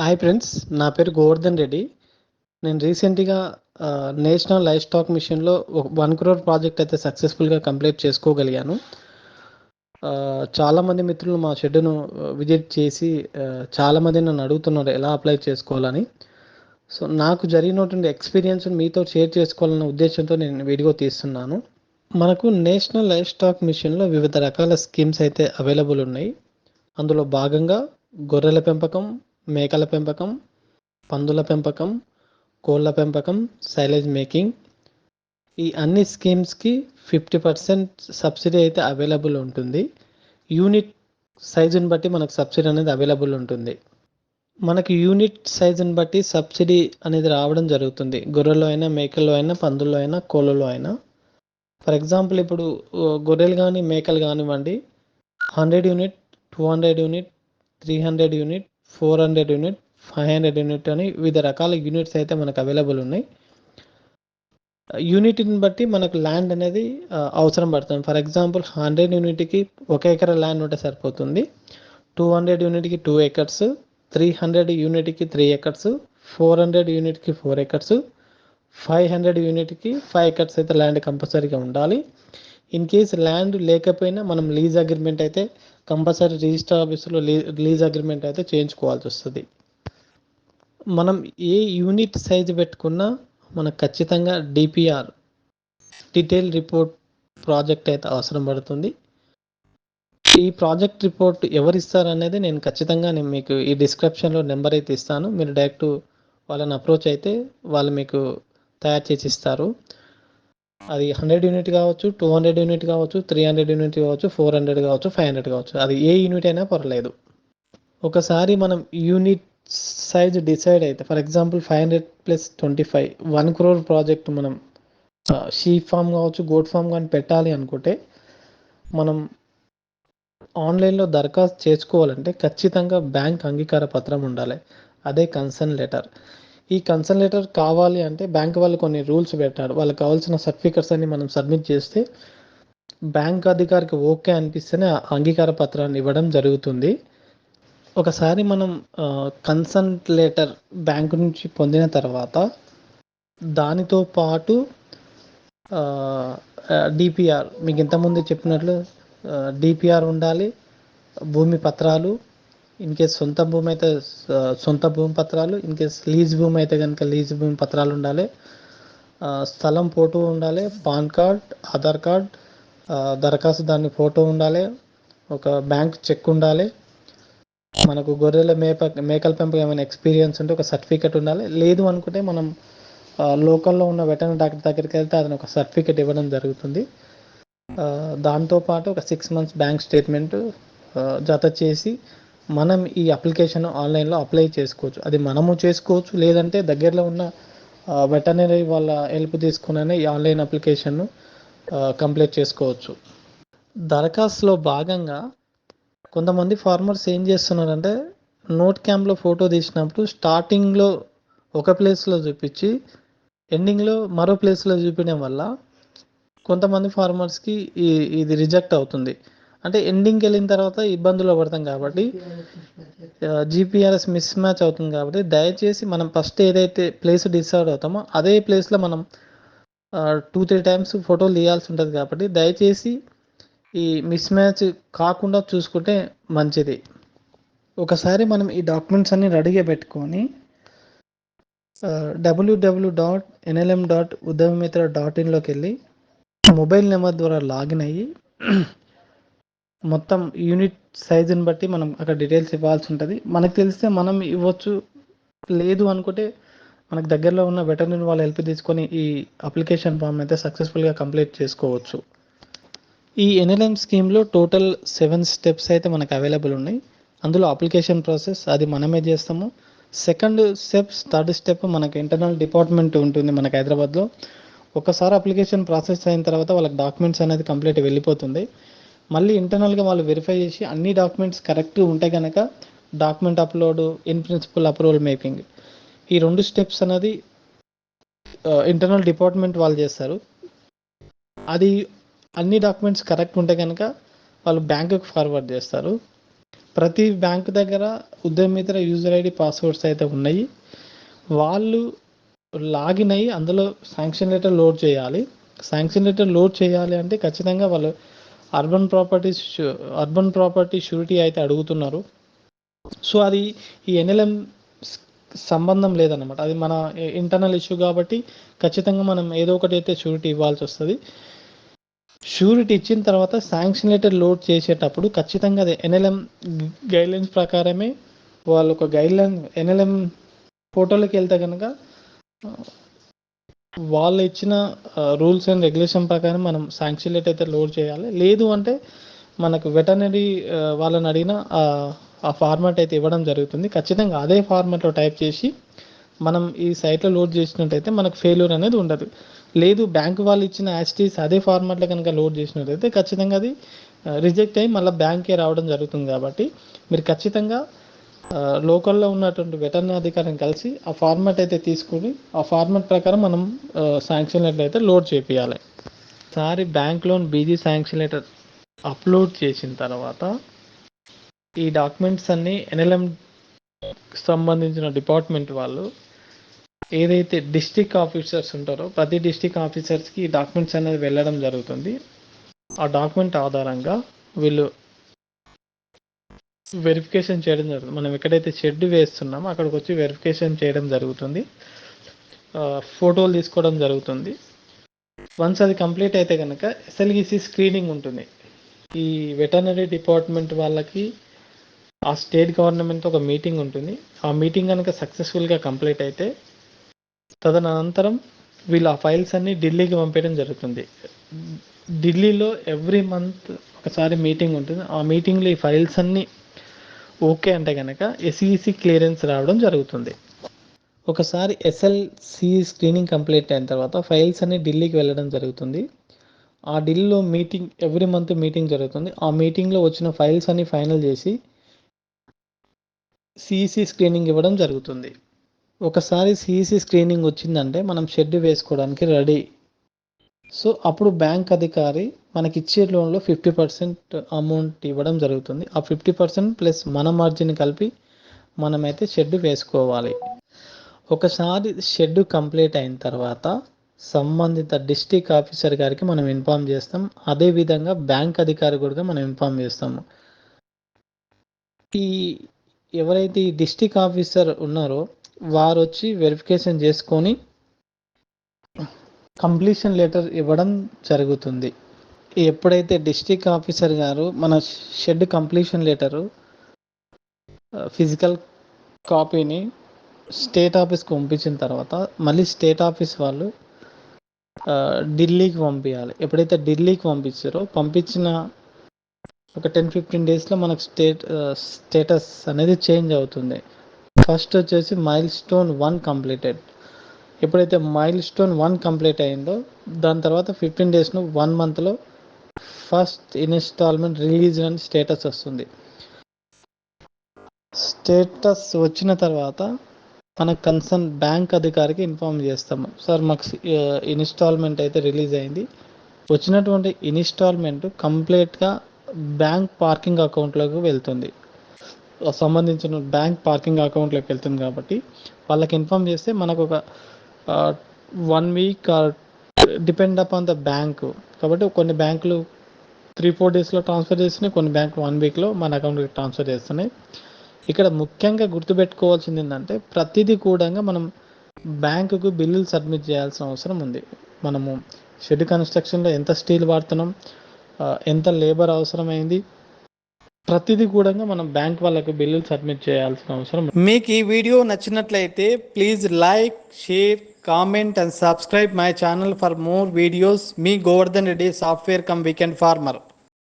Hi friends నా పేరు గోవర్ధన్ రెడ్డి. నేను రీసెంట్గా నేషనల్ లైఫ్ స్టాక్ మిషన్లో ఒక వన్ క్రోర్ ప్రాజెక్ట్ అయితే సక్సెస్ఫుల్గా కంప్లీట్ చేసుకోగలిగాను. చాలామంది మిత్రులు మా షెడ్ను విజిట్ చేసి చాలామంది నన్ను అడుగుతున్నారు ఎలా అప్లై చేసుకోవాలని. సో నాకు జరిగినటువంటి ఎక్స్పీరియన్స్ మీతో షేర్ చేసుకోవాలన్న ఉద్దేశంతో నేను వీడియో తీస్తున్నాను. మనకు నేషనల్ లైఫ్ స్టాక్ మిషన్లో వివిధ రకాల స్కీమ్స్ అయితే అవైలబుల్ ఉన్నాయి. అందులో భాగంగా గొర్రెల పెంపకం మేకల పెంపకం పందుల పెంపకం కోళ్ళ పెంపకం సైలేజ్ మేకింగ్ ఈ అన్ని స్కీమ్స్కి ఫిఫ్టీ పర్సెంట్ సబ్సిడీ అయితే అవైలబుల్ ఉంటుంది. యూనిట్ సైజుని బట్టి మనకు సబ్సిడీ అనేది అవైలబుల్ ఉంటుంది. మనకి యూనిట్ సైజుని బట్టి సబ్సిడీ అనేది రావడం జరుగుతుంది. గొర్రెలో అయినా మేకల్లో అయినా పందుల్లో అయినా కోళ్ళలో అయినా. ఫర్ ఎగ్జాంపుల్ ఇప్పుడు గొర్రెలు కానీ మేకలు కానివ్వండి hundred unit two hundred unit three hundred unit four hundred unit five hundred unit అని వివిధ రకాల యూనిట్స్ అయితే మనకు అవైలబుల్ ఉన్నాయి. యూనిట్ని బట్టి మనకు ల్యాండ్ అనేది అవసరం పడుతుంది. ఫర్ ఎగ్జాంపుల్ హండ్రెడ్ యూనిట్కి ఒక ఎకర ల్యాండ్ ఉంటే సరిపోతుంది. టూ హండ్రెడ్ యూనిట్కి టూ ఎకర్స్ త్రీ హండ్రెడ్ యూనిట్కి త్రీ ఎకర్స్ ఫోర్ హండ్రెడ్ యూనిట్కి ఫోర్ ఎకర్స్ ఫైవ్ హండ్రెడ్ యూనిట్కి ఫైవ్ ఎకర్స్ అయితే ల్యాండ్ కంపల్సరీగా ఉండాలి. ఇన్ కేస్ ల్యాండ్ లేకపోయినా మనం లీజ్ అగ్రిమెంట్ అయితే కంపల్సరీ రిజిస్టర్ ఆఫీసులో రిలీజ్ అగ్రిమెంట్ అయితే చేయించుకోవాల్సి వస్తుంది. మనం ఏ యూనిట్ సైజు పెట్టుకున్నా మనకు ఖచ్చితంగా డిపిఆర్ డీటెయిల్ రిపోర్ట్ ప్రాజెక్ట్ అయితే అవసరం పడుతుంది. ఈ ప్రాజెక్ట్ రిపోర్ట్ ఎవరు ఇస్తారు అనేది నేను ఖచ్చితంగా నేను మీకు ఈ డిస్క్రిప్షన్లో నెంబర్ అయితే ఇస్తాను. మీరు డైరెక్ట్ వాళ్ళని అప్రోచ్ అయితే వాళ్ళు మీకు తయారు చేసి ఇస్తారు. అది హండ్రెడ్ యూనిట్ కావచ్చు టూ హండ్రెడ్ యూనిట్ కావచ్చు త్రీ హండ్రెడ్ యూనిట్ కావచ్చు ఫోర్ హండ్రెడ్ కావచ్చు ఫైవ్ హండ్రెడ్ కావచ్చు. అది ఏ యూనిట్ అయినా పర్లేదు. ఒకసారి మనం యూనిట్ సైజ్ డిసైడ్ అయితే for example five hundred plus twenty five one crore project మనం షీప్ ఫామ్ కావచ్చు గోట్ ఫామ్ కానీ పెట్టాలి అనుకుంటే మనం ఆన్లైన్లో దరఖాస్తు చేసుకోవాలంటే ఖచ్చితంగా బ్యాంక్ అంగీకార పత్రం ఉండాలి. అదే కన్సర్న్ లెటర్. ఈ కన్సర్న్ లెటర్ కావాలి అంటే బ్యాంక్ వాళ్ళు కొన్ని రూల్స్ పెట్టారు. వాళ్ళకి కావాల్సిన సర్టిఫికెట్స్ అన్ని మనం సబ్మిట్ చేస్తే బ్యాంక్ అధికారికి ఓకే అనిపిస్తేనే అంగీకార పత్రాన్ని ఇవ్వడం జరుగుతుంది. ఒకసారి మనం కన్సల్ట్ లెటర్ బ్యాంక్ నుంచి పొందిన తర్వాత దానితో పాటు డిపిఆర్ మీకు ఇంతకుముందు చెప్పినట్లు డిపిఆర్ ఉండాలి భూమి పత్రాలు ఇన్ కేస్ సొంత భూమి అయితే సొంత భూమి పత్రాలు ఇన్ కేస్ లీజ్ భూమి అయితే కనుక లీజ్ భూమి పత్రాలు ఉండాలి. స్థలం ఫోటో ఉండాలి పాన్ కార్డ్ ఆధార్ కార్డ్ దరఖాస్తు దాని ఫోటో ఉండాలి ఒక బ్యాంక్ చెక్ ఉండాలి. మనకు గొర్రెల మేప మేకల పెంపకం ఏమైనా ఎక్స్పీరియన్స్ ఉంటే ఒక సర్టిఫికెట్ ఉండాలి. లేదు అనుకుంటే మనం లోకల్లో ఉన్న వెటర్నరీ డాక్టర్ దగ్గరికి వెళ్తే అతను ఒక సర్టిఫికెట్ ఇవ్వడం జరుగుతుంది. దాంతోపాటు ఒక సిక్స్ మంత్స్ బ్యాంక్ స్టేట్మెంట్ జత చేసి మనం ఈ అప్లికేషన్ ఆన్లైన్లో అప్లై చేసుకోవచ్చు. అది మనము చేసుకోవచ్చు లేదంటే దగ్గరలో ఉన్న వెటర్నరీ వాళ్ళ హెల్ప్ తీసుకునే ఈ ఆన్లైన్ అప్లికేషన్ను కంప్లీట్ చేసుకోవచ్చు. దరఖాస్తులో భాగంగా కొంతమంది ఫార్మర్స్ ఏం చేస్తున్నారంటే నోట్ క్యాంప్లో ఫోటో తీసినప్పుడు స్టార్టింగ్లో ఒక ప్లేస్లో చూపించి ఎండింగ్లో మరో ప్లేస్లో చూపించడం వల్ల కొంతమంది ఫార్మర్స్కి ఈ ఇది రిజెక్ట్ అవుతుంది. అంటే ఎండింగ్కి వెళ్ళిన తర్వాత ఇబ్బందులు పడతాం కాబట్టి జీపీఆర్ఎస్ మిస్ మ్యాచ్ అవుతుంది కాబట్టి దయచేసి మనం ఫస్ట్ ఏదైతే ప్లేస్ డిసైడ్ అవుతామో అదే ప్లేస్లో మనం టూ త్రీ టైమ్స్ ఫోటోలు తీయాల్సి ఉంటుంది కాబట్టి దయచేసి ఈ మిస్ మ్యాచ్ కాకుండా చూసుకుంటే మంచిది. ఒకసారి మనం ఈ డాక్యుమెంట్స్ అన్ని రెడీగా పెట్టుకొని WW dot NLM dot Udyamamitra dot ఇన్లోకి వెళ్ళి మొబైల్ నెంబర్ ద్వారా లాగిన్ అయ్యి మొత్తం యూనిట్ సైజుని బట్టి మనం అక్కడ డీటెయిల్స్ ఇవ్వాల్సి ఉంటుంది. మనకు తెలిస్తే మనం ఇవ్వచ్చు లేదు అనుకుంటే మనకు దగ్గరలో ఉన్న వెటర్నరీ వాళ్ళ హెల్ప్ తీసుకొని ఈ అప్లికేషన్ ఫామ్ అయితే సక్సెస్ఫుల్గా కంప్లీట్ చేసుకోవచ్చు. ఈ ఎన్ఎల్ఎం స్కీమ్లో టోటల్ సెవెన్ స్టెప్స్ అయితే మనకు అవైలబుల్ ఉన్నాయి. అందులో అప్లికేషన్ ప్రాసెస్ అది మనమే చేస్తాము. సెకండ్ స్టెప్స్ థర్డ్ స్టెప్ మనకి ఇంటర్నల్ డిపార్ట్మెంట్ ఉంటుంది మనకి హైదరాబాద్లో. ఒకసారి అప్లికేషన్ ప్రాసెస్ అయిన తర్వాత వాళ్ళకి డాక్యుమెంట్స్ అనేది కంప్లీట్ వెళ్ళిపోతుంది. మళ్ళీ ఇంటర్నల్గా వాళ్ళు వెరిఫై చేసి అన్ని డాక్యుమెంట్స్ కరెక్ట్ ఉంటే కనుక document upload in principle approval making ఈ రెండు స్టెప్స్ అనేది ఇంటర్నల్ డిపార్ట్మెంట్ వాళ్ళు చేస్తారు. అది అన్ని డాక్యుమెంట్స్ కరెక్ట్ ఉంటే కనుక వాళ్ళు బ్యాంకుకి ఫార్వర్డ్ చేస్తారు. ప్రతి బ్యాంక్ దగ్గర ఉద్యమిత్ర యూజర్ ఐడి పాస్వర్డ్స్ అయితే ఉన్నాయి. వాళ్ళు లాగిన్ అయ్యి అందులో శాంక్షన్ లెటర్ లోడ్ చేయాలి. శాంక్షన్ లెటర్ లోడ్ చేయాలి అంటే ఖచ్చితంగా వాళ్ళు urban properties urban property surety అయితే అడుగుతున్నారు. సో అది ఈ ఎన్ఎల్ఎం సంబంధం లేదన్నమాట. అది మన ఇంటర్నల్ ఇష్యూ కాబట్టి ఖచ్చితంగా మనం ఏదో ఒకటి అయితే షూరిటీ ఇవ్వాల్సి వస్తుంది. షూరిటీ ఇచ్చిన తర్వాత శాంక్షన్ లెటర్ లోడ్ చేసేటప్పుడు ఖచ్చితంగా అది ఎన్ఎల్ఎం గైడ్లైన్స్ ప్రకారమే వాళ్ళు ఒక గైడ్లైన్ ఎన్ఎల్ఎం ఫోటోలకు వెళ్తే కనుక వాళ్ళు ఇచ్చిన రూల్స్ అండ్ రెగ్యులేషన్ ప్రకారం మనం శాంక్షన్ లెటర్ అయితే లోడ్ చేయాలి. లేదు అంటే మనకు వెటనరీ వాళ్ళని అడిగిన ఆ ఫార్మాట్ అయితే ఇవ్వడం జరుగుతుంది. ఖచ్చితంగా అదే ఫార్మాట్లో టైప్ చేసి మనం ఈ సైట్లో లోడ్ చేసినట్టయితే మనకు ఫెయిల్యూర్ అనేది ఉండదు. లేదు బ్యాంక్ వాళ్ళు ఇచ్చిన యాసిటీస్ అదే ఫార్మాట్లో కనుక లోడ్ చేసినట్టయితే ఖచ్చితంగా అది రిజెక్ట్ అయ్యి మళ్ళీ బ్యాంకే రావడం జరుగుతుంది కాబట్టి మీరు ఖచ్చితంగా లోకల్లో ఉన్నటువంటి వెటర్నరీ అధికారిని కలిసి ఆ ఫార్మాట్ అయితే తీసుకుని ఆ ఫార్మాట్ ప్రకారం మనం శాంక్షన్ లెటర్ అయితే లోడ్ చేపియాలి. సారి bank loan BG sanction letter upload చేసిన తర్వాత ఈ డాక్యుమెంట్స్ అన్నీ ఎన్ఎల్ఎం సంబంధించిన డిపార్ట్మెంట్ వాళ్ళు ఏదైతే డిస్టిక్ ఆఫీసర్స్ ఉంటారో ప్రతి డిస్టిక్ ఆఫీసర్స్కి ఈ డాక్యుమెంట్స్ అనేది వెళ్ళడం జరుగుతుంది. ఆ డాక్యుమెంట్ ఆధారంగా వీళ్ళు వెరిఫికేషన్ చేయడం జరుగుతుంది. మనం ఎక్కడైతే షెడ్ వేస్తున్నామో అక్కడికి వచ్చి వెరిఫికేషన్ చేయడం జరుగుతుంది. ఫోటోలు తీసుకోవడం జరుగుతుంది. వన్స్ అది కంప్లీట్ అయితే కనుక ఎస్ఎల్ఈసి స్క్రీనింగ్ ఉంటుంది. ఈ వెటర్నరీ డిపార్ట్మెంట్ వాళ్ళకి ఆ స్టేట్ గవర్నమెంట్ ఒక మీటింగ్ ఉంటుంది. ఆ మీటింగ్ కనుక సక్సెస్ఫుల్గా కంప్లీట్ అయితే తదనంతరం వీళ్ళు ఆ ఫైల్స్ అన్ని ఢిల్లీకి పంపించడం జరుగుతుంది. ఢిల్లీలో ఎవ్రీ మంత్ ఒకసారి మీటింగ్ ఉంటుంది. ఆ మీటింగ్లో ఈ ఫైల్స్ అన్నీ ఓకే అంటే కనుక ఎస్ఈసి క్లియరెన్స్ రావడం జరుగుతుంది. ఒకసారి ఎస్ఎల్సి స్క్రీనింగ్ కంప్లీట్ అయిన తర్వాత ఫైల్స్ అన్ని ఢిల్లీకి వెళ్ళడం జరుగుతుంది. ఆ ఢిల్లీలో మీటింగ్ ఎవ్రీ మంత్ మీటింగ్ జరుగుతుంది. ఆ మీటింగ్లో వచ్చిన ఫైల్స్ అన్ని ఫైనల్ చేసి సిఈసి స్క్రీనింగ్ ఇవ్వడం జరుగుతుంది. ఒకసారి సిఈసి స్క్రీనింగ్ వచ్చిందంటే మనం షెడ్ వేసుకోవడానికి రెడీ సో అప్పుడు బ్యాంక్ అధికారి మనకి ఇచ్చే లోన్లో ఫిఫ్టీ పర్సెంట్ అమౌంట్ ఇవ్వడం జరుగుతుంది. ఆ ఫిఫ్టీ పర్సెంట్ ప్లస్ మన మార్జిన్ కలిపి మనమైతే షెడ్ వేసుకోవాలి. ఒకసారి షెడ్ కంప్లీట్ అయిన తర్వాత సంబంధిత డిస్టిక్ ఆఫీసర్ గారికి మనం ఇన్ఫామ్ చేస్తాం. అదేవిధంగా బ్యాంక్ అధికారి కూడా మనం ఇన్ఫామ్ చేస్తాము ఈ ఎవరైతే ఈ డిస్టిక్ ఆఫీసర్ ఉన్నారో వారు వచ్చి వెరిఫికేషన్ చేసుకొని కంప్లీషన్ లెటర్ ఇవ్వడం జరుగుతుంది. ఎప్పుడైతే డిస్టిక్ ఆఫీసర్ గారు మన షెడ్ కంప్లీషన్ లెటరు ఫిజికల్ కాపీని స్టేట్ ఆఫీస్కి పంపించిన తర్వాత మళ్ళీ స్టేట్ ఆఫీస్ వాళ్ళు ఢిల్లీకి పంపించాలి ఎప్పుడైతే ఢిల్లీకి పంపించారో పంపించిన ఒక టెన్ ఫిఫ్టీన్ డేస్లో మనకు స్టేట్ స్టేటస్ అనేది చేంజ్ అవుతుంది. ఫస్ట్ వచ్చేసి మైల్ స్టోన్ వన్ కంప్లీటెడ్. ఎప్పుడైతే మైల్ స్టోన్ వన్ కంప్లీట్ అయిందో దాని తర్వాత ఫిఫ్టీన్ డేస్ను వన్ మంత్లో ఫస్ట్ ఇన్స్టాల్మెంట్ రిలీజ్ అని స్టేటస్ వస్తుంది. స్టేటస్ వచ్చిన తర్వాత మన కన్సర్న్ బ్యాంక్ అధికారికి ఇన్ఫామ్ చేస్తాము. సార్ మాకు ఇన్స్టాల్మెంట్ అయితే రిలీజ్ అయింది. వచ్చినటువంటి ఇన్స్టాల్మెంట్ కంప్లీట్గా బ్యాంక్ పార్కింగ్ అకౌంట్లోకి వెళ్తుంది. సంబంధించిన బ్యాంక్ పార్కింగ్ అకౌంట్లోకి వెళ్తుంది కాబట్టి వాళ్ళకి ఇన్ఫామ్ చేస్తే మనకు ఒక one week depend up on the bank కాబట్టి కొన్ని బ్యాంకులు త్రీ ఫోర్ డేస్లో ట్రాన్స్ఫర్ చేస్తున్నాయి కొన్ని బ్యాంకులు వన్ వీక్లో మన అకౌంట్కి ట్రాన్స్ఫర్ చేస్తున్నాయి. ఇక్కడ ముఖ్యంగా గుర్తుపెట్టుకోవాల్సింది ఏంటంటే ప్రతిదీ కూడా మనం బ్యాంకుకు బిల్లులు సబ్మిట్ చేయాల్సిన అవసరం ఉంది. మనము షెడ్ కన్స్ట్రక్షన్లో ఎంత స్టీల్ వాడుతున్నాం ఎంత లేబర్ అవసరమైంది ప్రతిదీ కూడా మనం బ్యాంక్ వాళ్ళకు బిల్లులు సబ్మిట్ చేయాల్సిన అవసరం మీకు ఈ వీడియో నచ్చినట్లయితే please like share comment and subscribe my channel for more videos me Govardhan Reddy software cum weekend farmer